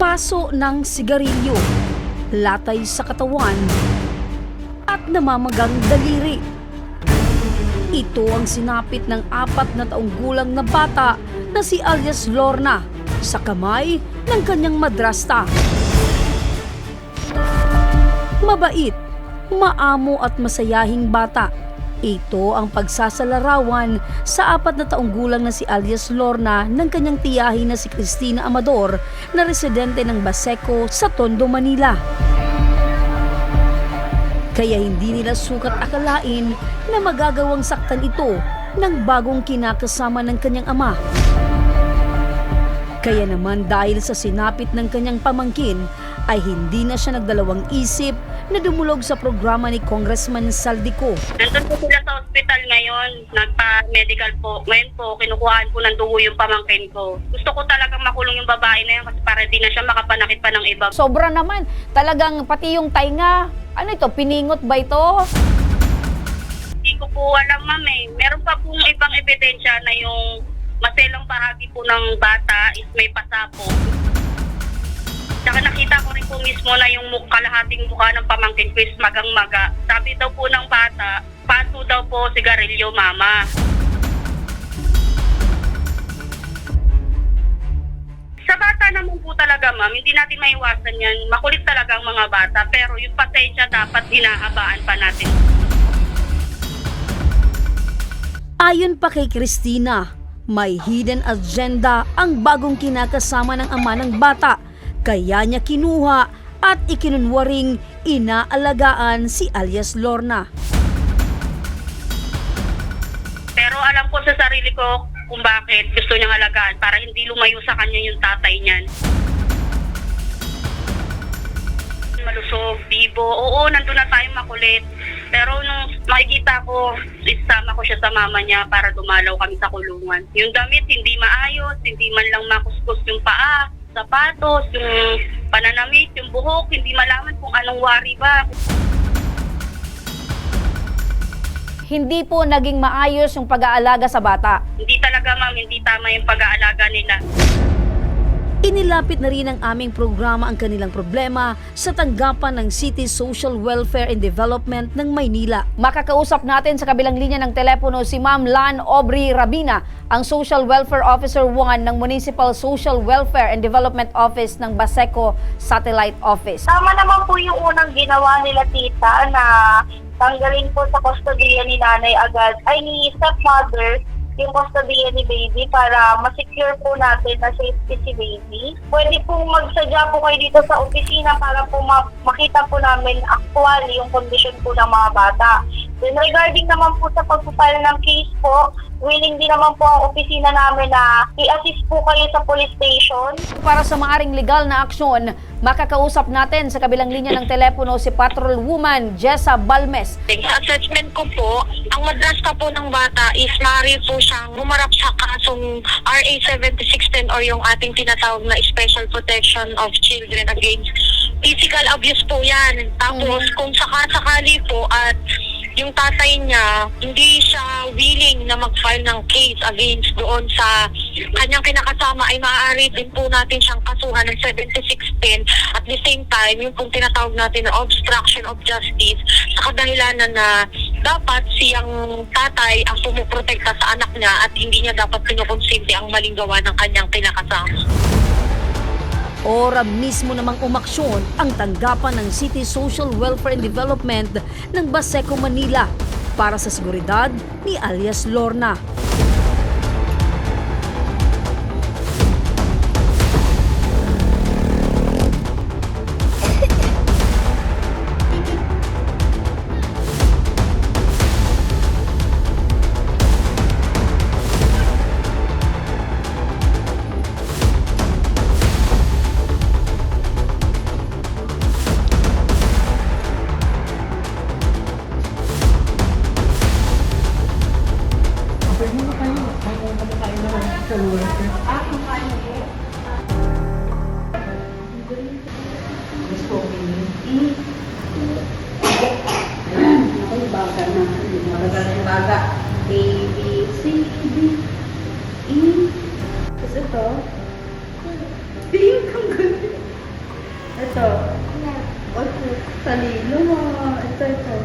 paso ng sigarilyo, latay sa katawan, at namamagang daliri. Ito ang sinapit ng apat na taong gulang na bata na si alias Lorna sa kamay ng kanyang madrasta. Mabait, maamo at masayahing bata. Ito ang pagsasalarawan sa apat na taong gulang na si alias Lorna ng kanyang tiyahin na si Cristina Amador na residente ng Baseco sa Tondo, Manila. Kaya hindi nila sukat akalain na magagawang saktan ito ng bagong kinakasama ng kanyang ama. Kaya naman dahil sa sinapit ng kanyang pamangkin ay hindi na siya nagdalawang isip na dumulog sa programa ni Congressman Saldico. Nandun po sila sa ospital ngayon. Nagpa-medical po. Ngayon po, kinukuhaan po ng dugo yung pamangkin ko. Gusto ko talagang makulong yung babae na yun kasi para di na siya makapanakit pa ng iba. Sobra naman. Talagang pati yung tainga. Ano ito? Piningot ba ito? Hindi ko po alam, ma'am eh. Meron pa pong ibang ebidensya na yung maselang bahagi po ng bata is may pasapo. Saka nakita ko rin po mismo na yung muk- kalahating mukha ng pamangkin ko is magang-maga. Sabi daw po ng bata, paso daw po sigarilyo, mama. Sa bata naman po talaga, ma'am, hindi natin maiwasan yan. Makulit talaga ang mga bata, pero yung pasensya dapat hinahabaan pa natin. Ayon pa kay Christina, may hidden agenda ang bagong kinakasama ng ama ng bata. Kaya niya kinuha at ikinunwaring inaalagaan si alias Lorna. Pero alam ko sa sarili ko kung bakit gusto niyang alagaan para hindi lumayo sa kanya yung tatay niyan. Malusog, bibo. Oo, nandun na tayong makulit. Pero nung makikita ko, isama ko siya sa mama niya para dumalaw kami sa kulungan. Yung damit, hindi maayos, hindi man lang makuskus yung paa, sapatos, yung pananamit, yung buhok, hindi malaman kung anong wari ba. Hindi po naging maayos yung pag-aalaga sa bata. Hindi talaga ma'am, hindi tama yung pag-aalaga nila. Inilapit na rin ng aming programa ang kanilang problema sa tanggapan ng City Social Welfare and Development ng Maynila. Makakausap natin sa kabilang linya ng telepono si Ma'am Lan Aubrey Rabina, ang Social Welfare Officer 1 ng Municipal Social Welfare and Development Office ng Baseco Satellite Office. Tama naman po yung unang ginawa nila tita na tanggalin po sa kustodiya ni nanay agad, ay ni stepmother, yung kustodiya ni baby para masecure po natin na safety si baby. Pwede po magsadya po kayo dito sa opisina para po ma- makita po namin actually yung condition po ng mga bata. Then regarding naman po sa pagpapile ng case po, willing din naman po ang opisina namin na i-assist po kayo sa police station Para sa maaring legal na aksyon, makakausap natin sa kabilang linya ng telepono si Patrol Woman Jessa Balmes. Sa assessment ko po, ang madrasta po ng bata is maaari po siyang humarap sa kasong RA 7610 or yung ating tinatawag na Special Protection of Children Against Physical Abuse po yan. Tapos kung sakasakali po at yung tatay niya, hindi siya willing na mag-file ng case against doon sa kanyang kinakasama ay maaari din po natin siyang kasuhan ng 7610 at the same time yung pong tinatawag natin na obstruction of justice sa kadahilanan na dapat siyang tatay ang pumuprotekta sa anak niya at hindi niya dapat pinukonsinti ang maling gawa ng kanyang kinakasama. Ora mismo namang umaksyon ang tanggapan ng City Social Welfare and Development ng Baseco, Manila para sa seguridad ni alias Lorna. Yung baga. A, B, C, D, E. Tapos ito. D yung tanggal. Ito. Ito. Talino mo. Ito, ito.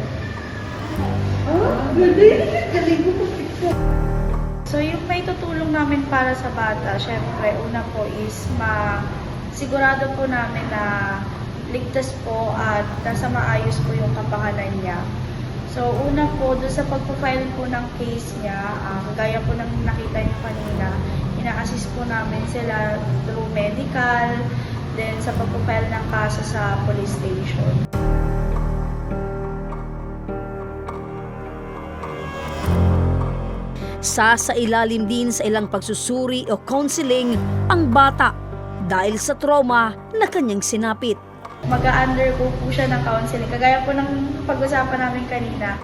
Oh, galing. Galing ko So, yung may tutulong namin para sa bata, syempre, una po is ma sigurado po namin na ligtas po at nasa maayos po yung kapangalan niya. So, una po, doon sa pagpo-file po ng case niya, ah, kagaya po ng nakita niyo kanina, ina-assist po namin sila through medical, then sa pagpo-file ng kaso sa police station. Sa ilalim din sa ilang pagsusuri o counseling ang bata dahil sa trauma na kanyang sinapit. Mag-undergo po siya ng counseling. Kagaya po ng pag-usapan namin kanina,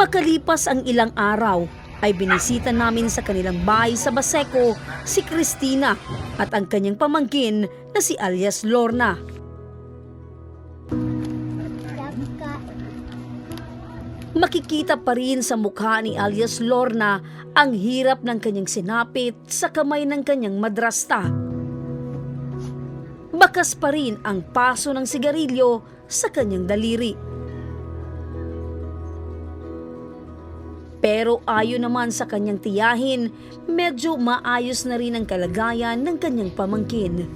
Makalipas ang ilang araw, ay binisita namin sa kanilang bahay sa Baseco si Christina at ang kanyang pamangkin na si alias Lorna. Makikita pa rin sa mukha ni alias Lorna ang hirap ng kanyang sinapit sa kamay ng kanyang madrasta. Bakas pa rin ang paso ng sigarilyo sa kanyang daliri. Pero ayon naman sa kanyang tiyahin, medyo maayos na rin ang kalagayan ng kanyang pamangkin.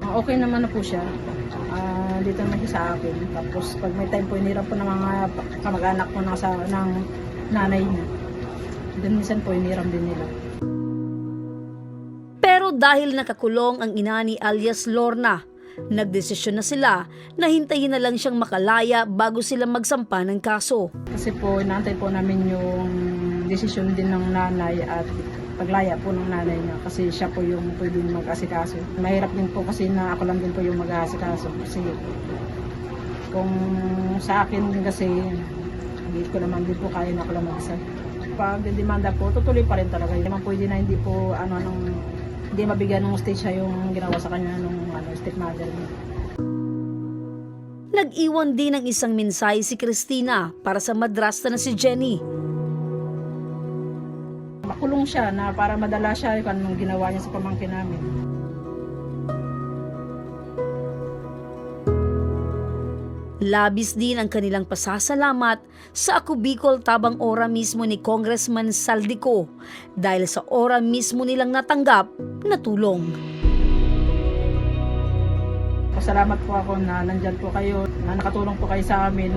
Okay naman na po siya. Dito naman siya sa akin. Tapos pag may time po, inirap po ng mga kamag-anak po ng, sa, ng nanay niya. Then minsan po, iniram din nila. Pero dahil nakakulong ang ina ni alias Lorna, nagdesisyon na sila na hintayin na lang siyang makalaya bago sila magsampa ng kaso. Kasi po, inaantay po namin yung desisyon din ng nanay at paglaya po ng nanay niya kasi siya po yung pwedeng mag-asikaso. Mahirap din po kasi na ako lang din po yung mag-asikaso kasi kung sa akin din kasi hindi ko naman din po kaya na ako lang mag-isa. Pag demanda po, tutuloy pa rin talaga. Hindi naman pwede na hindi po ano nung hindi mabigyan ng stage siya yung ginawa sa kanya nung ano, stepmother niya. Nag-iwan din ng isang mensahe si Christina para sa madrasta na si Jenny. Makulong siya na para madala siya kung anong ginawa niya sa pamangkin namin. Labis din ang kanilang pasasalamat sa Ako Bicol tabang ora mismo ni Congressman Saldico dahil sa ora mismo nilang natanggap na tulong. Pasalamat po ako na nandyan po kayo, na nakatulong po kayo sa amin.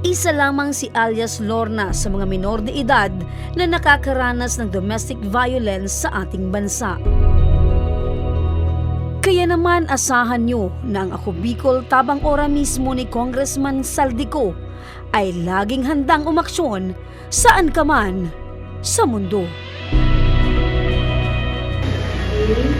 Isa lamang si alias Lorna sa mga minor de edad na nakakaranas ng domestic violence sa ating bansa. Kaya naman asahan nyo na ang Ako Bicol tabang ora mismo ni Congressman Saldico ay laging handang umaksyon saan ka man sa mundo. F,